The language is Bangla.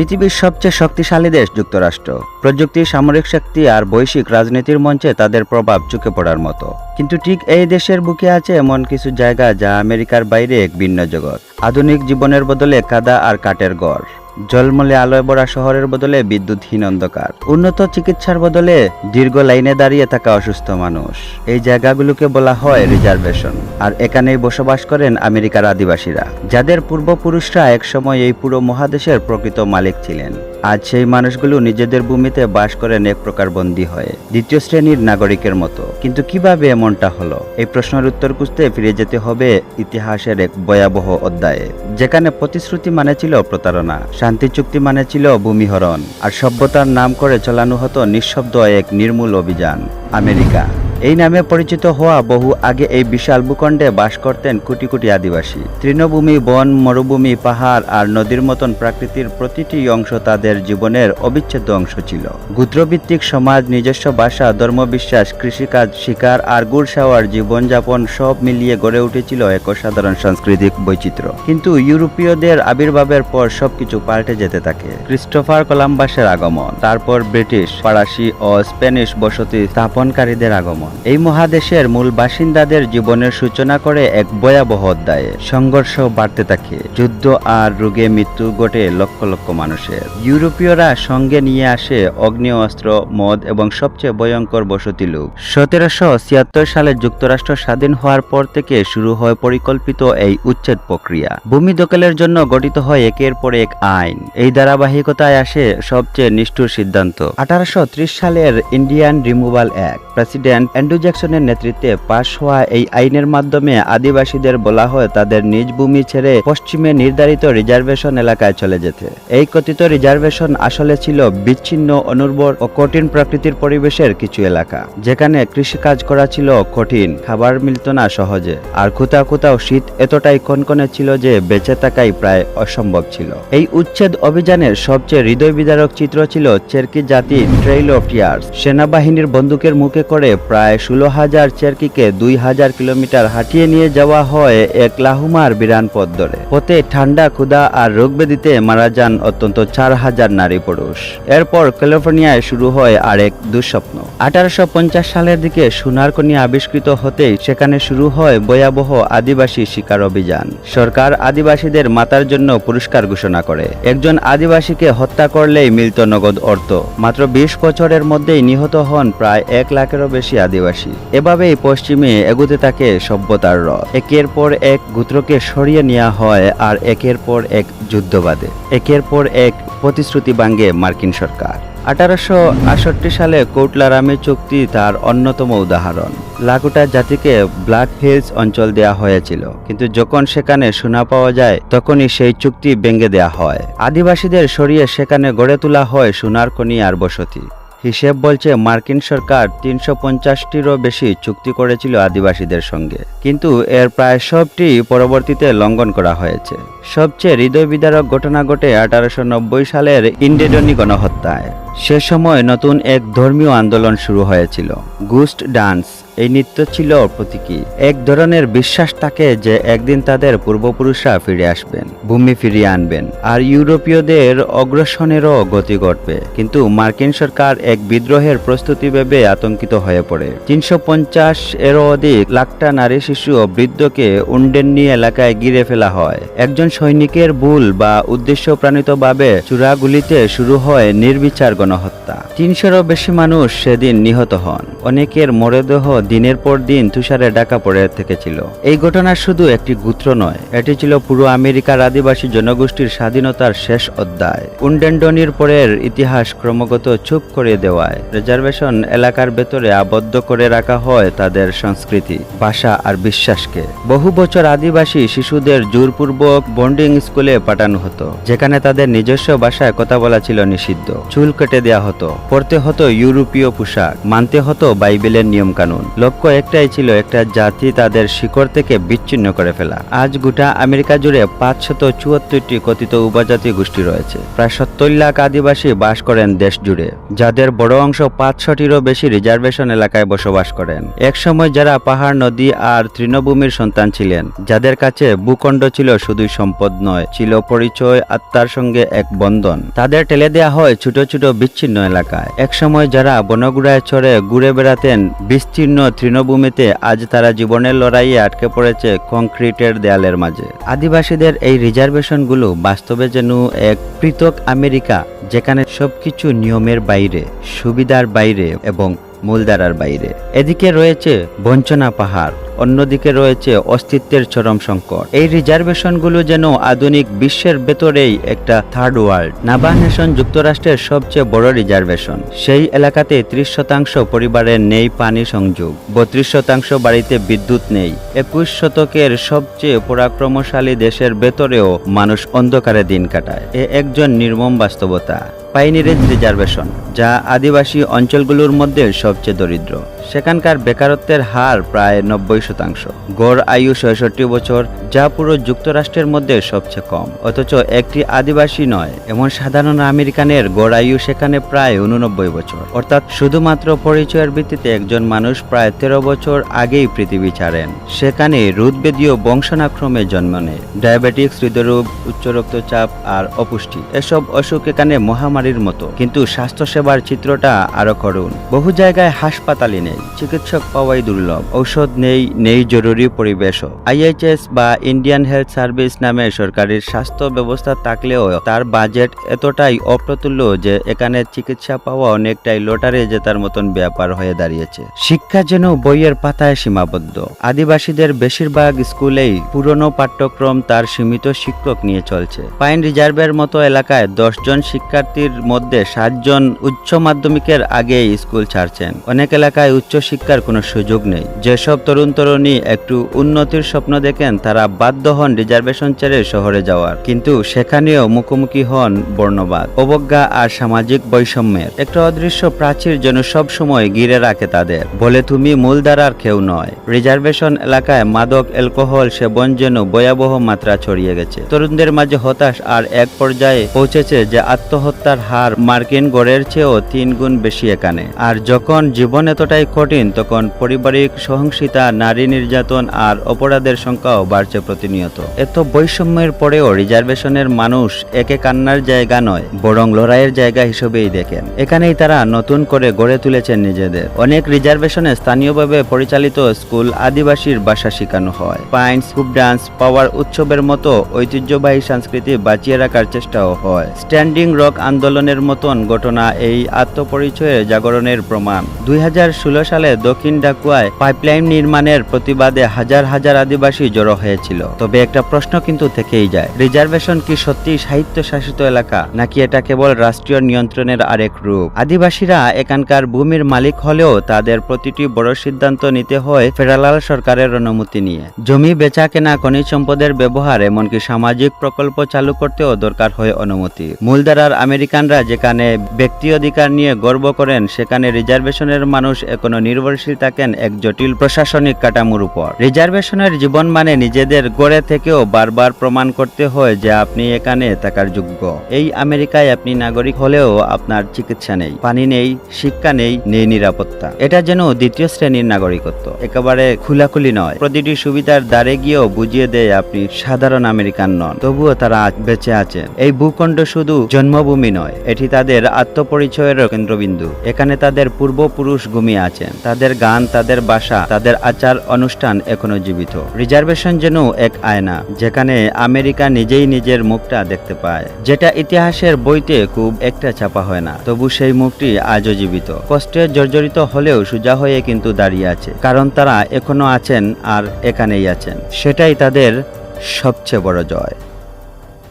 পৃথিবীর সবচেয়ে শক্তিশালী দেশ যুক্তরাষ্ট্র। প্রযুক্তি, সামরিক শক্তি আর বৈশ্বিক রাজনীতির মঞ্চে তাদের প্রভাব চুকে পড়ার মতো। কিন্তু ঠিক এই দেশের বুকে আছে এমন কিছু জায়গা যা আমেরিকার বাইরে এক ভিন্ন জগৎ। আধুনিক জীবনের বদলে কাদা আর কাঠের ঘর জলমলে আলোয় ভরা শহরের বদলে বিদ্যুৎহীন অন্ধকার। উন্নত চিকিৎসার বদলে দীর্ঘ লাইনে দাঁড়িয়ে থাকা অসুস্থ মানুষ। এই জায়গাগুলোকে বলা হয় রিজার্ভেশন। আর এখানেই বসবাস করেন আমেরিকার আদিবাসীরা, যাদের পূর্বপুরুষরা একসময় এই পুরো মহাদেশের প্রকৃত মালিক ছিলেন। আজ সেই মানুষগুলো নিজেদের ভূমিতে বাস করেন এক প্রকার বন্দী হয়ে, দ্বিতীয় শ্রেণির নাগরিকের মতো। কিন্তু কীভাবে এমনটা হলো? এই প্রশ্নের উত্তর খুঁজতে ফিরে যেতে হবে ইতিহাসের এক ভয়াবহ অধ্যায়ে, যেখানে প্রতিশ্রুতি মানে ছিল প্রতারণা। শান্তি চুক্তি মানে ছিল ভূমিহরণ, আর সভ্যতার নাম করে চালানো হতো নিঃশব্দ এক নির্মূল অভিযান, আমেরিকা। এই নামে পরিচিত হওয়া বহু আগে এই বিশাল ভূখণ্ডে বাস করতেন কোটি কোটি আদিবাসী। তৃণভূমি, বন, মরুভূমি, পাহাড় আর নদীর মতন প্রাকৃতির প্রতিটি অংশ তাদের জীবনের অবিচ্ছেদ্য অংশ ছিল। গোত্রভিত্তিক সমাজ, নিজস্ব ভাষা, ধর্মবিশ্বাস, কৃষিকাজ, শিকার আর গুড়সাওয়ার জীবনযাপন সব মিলিয়ে গড়ে উঠেছিল এক অসাধারণ সাংস্কৃতিক বৈচিত্র্য। কিন্তু ইউরোপীয়দের আবির্ভাবের পর সবকিছু পাল্টে যেতে থাকে। ক্রিস্টোফার কলাম্বাসের আগমন, তারপর ব্রিটিশ, ফরাসি ও স্প্যানিশ বসতি স্থাপনকারীদের আগমন। এই মহাদেশের মূল বাসিন্দাদের জীবনের সূচনা করে এক ভয়াবহ অধ্যায়ে। সংঘর্ষ বাড়তে থাকে। যুদ্ধ আর রোগে মৃত্যু ঘটে লক্ষ লক্ষ মানুষের। ইউরোপীয়রা সঙ্গে নিয়ে আসে অগ্নি, অস্ত্র, মদ এবং সবচেয়ে ভয়ঙ্কর বসতি লোক। সতেরোশো ছিয়াত্তর সালে যুক্তরাষ্ট্র স্বাধীন হওয়ার পর থেকে শুরু হয় পরিকল্পিত এই উচ্ছেদ প্রক্রিয়া। ভূমি দখলের জন্য গঠিত হয় একের পর এক আইন। এই ধারাবাহিকতায় আসে সবচেয়ে নিষ্ঠুর সিদ্ধান্ত। আঠারোশো ত্রিশ সালের Indian removal act president Andrew জ্যাকসনের নেতৃত্বে পাশ হওয়া এই আইনের মাধ্যমে আদিবাসীদের বলা হয় তাদের নিজ ভূমি ছেড়ে পশ্চিমে নির্ধারিত রিজার্ভেশন এলাকায় চলে যেতে। এই কথিত রিজার্ভেশন আসলে ছিল বিচ্ছিন্ন, অনুর্বর ও কঠিন প্রকৃতির পরিবেশের কিছু এলাকা। যেখানে কৃষিকাজ করা ছিল কঠিন, খাবার মিলত না সহজে। আর কোথাও কোথাও শীত এতটাই কনকনে ছিল যে বেঁচে থাকাই প্রায় অসম্ভব ছিল। এই উচ্ছেদ অভিযানের সবচেয়ে হৃদয় বিদারক চিত্র ছিল চেরকি জাতি ট্রেইল অফ টিয়ার্স সেনাবাহিনীর বন্দুকের মুখে করে প্রায় ষোলো হাজার চেরকিকে দুই হাজার কিলোমিটার হাঁটিয়ে নিয়ে যাওয়া হয় এক লাহুমার বিরান পথ ধরে পথে ঠান্ডা, ক্ষুধা আর রোগব্যাধিতে মারা যান অত্যন্ত চার হাজার নারী পুরুষ। এরপর ক্যালিফোর্নিয়ায় শুরু হয় আরেক দুঃস্বপ্ন। আঠারোশো পঞ্চাশ সালের দিকে সোনারকনি আবিষ্কৃত হতেই সেখানে শুরু হয় ভয়াবহ আদিবাসী শিকার অভিযান। সরকার আদিবাসীদের মাতার জন্য পুরস্কার ঘোষণা করে। একজন আদিবাসীকে হত্যা করলেই মিলত নগদ অর্থ। মাত্র বিশ বছরের মধ্যেই নিহত হন প্রায় এক লাখেরও বেশি আদিবাসী। এভাবেই পশ্চিমে এগুতে থাকে সভ্যতার রথ। একের পর এক গোত্রকে সরিয়ে নেওয়া হয় আর একের পর এক যুদ্ধবাদে। একের পর এক প্রতিশ্রুতি ভাঙ্গে মার্কিন সরকার। আঠারোশো আষট্টি সালে কৌটলারামে চুক্তি তার অন্যতম উদাহরণ। লাকুটা জাতিকে ব্ল্যাক হিলস অঞ্চল দেয়া হয়েছিল। কিন্তু যখন সেখানে সোনা পাওয়া যায়, তখনই সেই চুক্তি ভেঙে দেয়া হয়। আদিবাসীদের সরিয়ে সেখানে গড়ে তোলা হয় সোনার খনি আর বসতি। হিসেব বলছে মার্কিন সরকার তিনশো পঞ্চাশটিরও বেশি চুক্তি করেছিল আদিবাসীদের সঙ্গে। কিন্তু এর প্রায় সবটি পরবর্তীতে লঙ্ঘন করা হয়েছে। সবচেয়ে হৃদয় বিদারক ঘটনা ঘটে আঠারোশো নব্বই সালের ইন্ডেডনি গণহত্যায়। সে সময় নতুন এক ধর্মীয় আন্দোলন শুরু হয়েছিল। গুস্ট ডান্স, এই নৃত্য ছিল প্রতীকী। এক ধরনের বিশ্বাস থাকে যে একদিন তাদের পূর্বপুরুষরা ফিরে আসবেন, ভূমি ফিরিয়ে আনবেন, আর ইউরোপীয়দের অগ্রসনেরও গতি ঘটবে। কিন্তু মার্কিন সরকার এক বিদ্রোহের প্রস্তুতি ভেবে আতঙ্কিত হয়ে পড়ে। তিনশো পঞ্চাশ এরও অধিক লাখটা নারী শিশু ও বৃদ্ধকে উন্ডেন্নি এলাকায় গিরে ফেলা হয়। একজন সৈনিকের ভুল বা উদ্দেশ্য প্রাণিতভাবে চূড়াগুলিতে শুরু হয় নির্বিচার গণহত্যা। তিনশোরও বেশি মানুষ সেদিন নিহত হন। অনেকের মরদেহ দিনের পর দিন তুষারে ঢাকা পড়ে থেকেছিল। এই ঘটনা শুধু একটি গুত্র নয়, এটি ছিল পুরো আমেরিকার আদিবাসী জনগোষ্ঠীর স্বাধীনতার শেষ অধ্যায়। উন্ডেন্ডনির পরের ইতিহাস ক্রমাগত চুপ করে দেওয়ায় রিজার্ভেশন এলাকার ভেতরে আবদ্ধ করে রাখা হয় তাদের সংস্কৃতি, ভাষা আর বিশ্বাসকে। বহু বছর আদিবাসী শিশুদের জোরপূর্বক বন্ডিং স্কুলে পাঠানো হতো, যেখানে তাদের নিজস্ব ভাষায় কথা বলা ছিল নিষিদ্ধ। চুল কেটে দেওয়া হতো। পড়তে হতো ইউরোপীয় পোশাক, মানতে হতো বাইবেলের নিয়মকানুন। লক্ষ্য একটাই ছিল, একটা জাতি তাদের শিকড় থেকে বিচ্ছিন্ন করে ফেলা। আজ গোটা আমেরিকা জুড়ে পাঁচশত চুয়াত্তরটি কথিত উপজাতি গোষ্ঠী রয়েছে। প্রায় সত্তর লাখ আদিবাসী বাস করেন দেশ জুড়ে, যাদের বড় অংশ পাঁচশোটিরও বেশি রিজার্ভেশন এলাকায় বসবাস করেন। একসময় যারা পাহাড়, নদী আর তৃণভূমির সন্তান ছিলেন, যাদের কাছে ভূখণ্ড ছিল শুধুই সম্পদ নয়, ছিল পরিচয়, আত্মার সঙ্গে এক বন্ধন। তাদের ঠেলে দেয়া হয় ছোট ছোট বিচ্ছিন্ন এলাকায়। একসময় যারা বনগুড়ায় চড়ে ঘুরে বেড়াতেন, বিস্তীর্ণ তৃণভূমিতে আজ তারা জীবনের লড়াইয়ে আটকে পড়েছে কংক্রিটের দেয়ালের মাঝে। আদিবাসীদের এই রিজার্ভেশনগুলো বাস্তবে যেন এক পৃথক আমেরিকা, যেখানে সবকিছু নিয়মের বাইরে, সুবিধার বাইরে এবং মূলধারার বাইরে। এদিকে রয়েছে বঞ্চনা পাহাড়। অন্যদিকে রয়েছে অস্তিত্বের চরম সংকট। এই রিজার্ভেশনগুলো যেন আধুনিক বিশ্বের ভেতরেই একটা থার্ড ওয়ার্ল্ড নাবা নেশন যুক্তরাষ্ট্রের সবচেয়ে বড় রিজার্ভেশন। সেই এলাকাতে ত্রিশ শতাংশ পরিবারের নেই পানি সংযোগ। বত্রিশ শতাংশ বাড়িতে বিদ্যুৎ নেই। একুশ শতকের সবচেয়ে পরাক্রমশালী দেশের ভেতরেও মানুষ অন্ধকারে দিন কাটায়। এ একজন নির্মম বাস্তবতা। পাইনিরেজ রিজার্ভেশন, যা আদিবাসী অঞ্চলগুলোর মধ্যে সবচেয়ে দরিদ্র। সেখানকার বেকারত্বের হার প্রায় নব্বই শতাংশ। গড় আয়ু ছয়ষট্টি বছর, যা পুরো যুক্তরাষ্ট্রের মধ্যে সবচেয়ে কম। অথচ একটি আদিবাসী নয়, এমন সাধারণ আমেরিকানের গড় আয়ু সেখানে প্রায় উননব্বই বছর। অর্থাৎ শুধুমাত্র পরিচয়ের ভিত্তিতে একজন মানুষ প্রায় তেরো বছর আগেই পৃথিবী ছাড়েন। সেখানে রুদবেদীয় বংশনাক্রমে জন্ম নেয়। ডায়াবেটিক্স, হৃদরোগ উচ্চ রক্তচাপ আর অপুষ্টি, এসব অসুখ এখানে মহামারীর মতো। কিন্তু স্বাস্থ্যসেবার চিত্রটা আরও করুন। বহু জায়গায় হাসপাতালই নেই, চিকিৎসক পাওয়াই দুর্লভ। ঔষধ নেই নেই জরুরি পরিবেশও। আইএইচএস বা ইন্ডিয়ান হেলথ সার্ভিস নামে সরকারি স্বাস্থ্য ব্যবস্থা থাকলেও তার বাজেট এতটাই অপ্রতুল্য যে এখানে চিকিৎসা পাওয়া অনেকটাই লটারে জেতার মতন ব্যাপার হয়ে দাঁড়িয়েছে। শিক্ষা যেন বইয়ের পাতায় সীমাবদ্ধ। আদিবাসীদের বেশিরভাগ স্কুলেই পুরনো পাঠ্যক্রম তার সীমিত শিক্ষক নিয়ে চলছে। পাইন রিজার্ভের মতো এলাকায় দশজন শিক্ষার্থীর মধ্যে সাতজন উচ্চ মাধ্যমিকের আগে স্কুল ছাড়ছেন। অনেক এলাকায় উচ্চ শিক্ষার কোনো সুযোগ নেই। যেসব তরুণ তরুণী একটু উন্নতির স্বপ্ন দেখেন, তারা বাধ্য হন রিজার্ভেশন ছেড়ে শহরে যাওয়ার। কিন্তু সেখানেও মুখোমুখি হন বর্ণবাদ, অবজ্ঞা আর সামাজিক বৈষম্যের। একটা অদৃশ্য প্রাচীর যেন সব সময় ঘিরে রাখে তাদের। বলে, তুমি মূলধারার কেউ নয়। রিজার্ভেশন এলাকায় মাদক, অ্যালকোহল, সেবন যেন ভয়াবহ মাত্রা ছড়িয়ে গেছে। তরুণদের মাঝে হতাশ আর এক পর্যায়ে পৌঁছেছে যে আত্মহত্যার হার মার্কিন গড়ের চেয়েও তিন গুণ বেশি এখানে। আর যখন জীবন এতটাই কঠিন, তখন পারিবারিক সহিংসতা, নারী নির্যাতন আর অপরাধের সংখ্যাও বাড়ছে প্রতিনিয়ত। এত বৈষম্যের পরেও রিজার্ভেশনের মানুষ একে কান্নার জায়গা নয়, বরং লড়াইয়ের জায়গা হিসেবেই দেখেন। এখানেই তারা নতুন করে গড়ে তুলেছেন নিজেদের। অনেক রিজার্ভেশনে স্থানীয়ভাবে পরিচালিত স্কুল আদিবাসীর ভাষা শেখানো হয়। পাইন্স গ্রুপ ডান্স, পাওয়ার উৎসবের মতো ঐতিহ্যবাহী সংস্কৃতি বাঁচিয়ে রাখার চেষ্টাও হয়। স্ট্যান্ডিং রক আন্দোলনের মতন ঘটনা এই আত্মপরিচয়ের জাগরণের প্রমাণ। দুই সালে দক্ষিণ ডাকুয়ায় পাইপলাইন নির্মাণের প্রতিবাদে হাজার হাজার আদিবাসী জড়ো হয়েছিল। তবে একটা প্রশ্ন কিন্তু থেকেই যায়, রিজার্ভেশন কি সত্যি সাহিত্য শাসিত এলাকা, নাকি এটা কেবল রাষ্ট্রীয় নিয়ন্ত্রণের আরেক রূপ? আদিবাসীরা এখানকার ভূমির মালিক হলেও তাদের প্রতিটি বড় সিদ্ধান্ত নিতে হয় ফেডারাল সরকারের অনুমতি নিয়ে। জমি বেচা কেনা খনিজ সম্পদের ব্যবহার এমনকি সামাজিক প্রকল্প চালু করতেও দরকার হয় অনুমতি। মূলধারার আমেরিকানরা যেখানে ব্যক্তি অধিকার নিয়ে গর্ব করেন, সেখানে রিজার্ভেশনের মানুষ এখনও নির্ভরশীল থাকেন এক জটিল প্রশাসনিক কাঠামোর উপর। রিজার্ভেশনের জীবন মানে নিজেদের গড়ে থেকেও বারবার প্রমাণ করতে হয় যে আপনি এখানে থাকার যোগ্য। এই আমেরিকায় আপনি নাগরিক হলেও আপনার চিকিৎসা নেই, পানি নেই, শিক্ষা নেই নেই নিরাপত্তা। এটা যেন দ্বিতীয় শ্রেণির নাগরিকত্ব। একেবারে খোলাখুলি নয়। প্রতিটি সুবিধার দ্বারে গিয়েও বুঝিয়ে দেয় আপনি সাধারণ আমেরিকান নন। তবুও তারা বেঁচে আছেন। এই ভূখণ্ড শুধু জন্মভূমি এটি তাদের আত্মপরিচয়ের কেন্দ্রবিন্দু। এখানে তাদের পূর্বপুরুষ ঘুমিয়ে আছেন। তাদের গান, তাদের বাসা, তাদের আচার অনুষ্ঠান এখনও জীবিত। রিজার্ভেশন যেন এক আয়না, যেখানে আমেরিকা নিজেই নিজের মুখটা দেখতে পায়। যেটা ইতিহাসের বইতে খুব একটা ছাপা হয় না। তবু সেই মুখটি আজও জীবিত। কষ্টে জর্জরিত হলেও সোজা হয়ে কিন্তু দাঁড়িয়ে আছে। কারণ তারা এখনও আছেন আর এখানেই আছেন। সেটাই তাদের সবচেয়ে বড় জয়।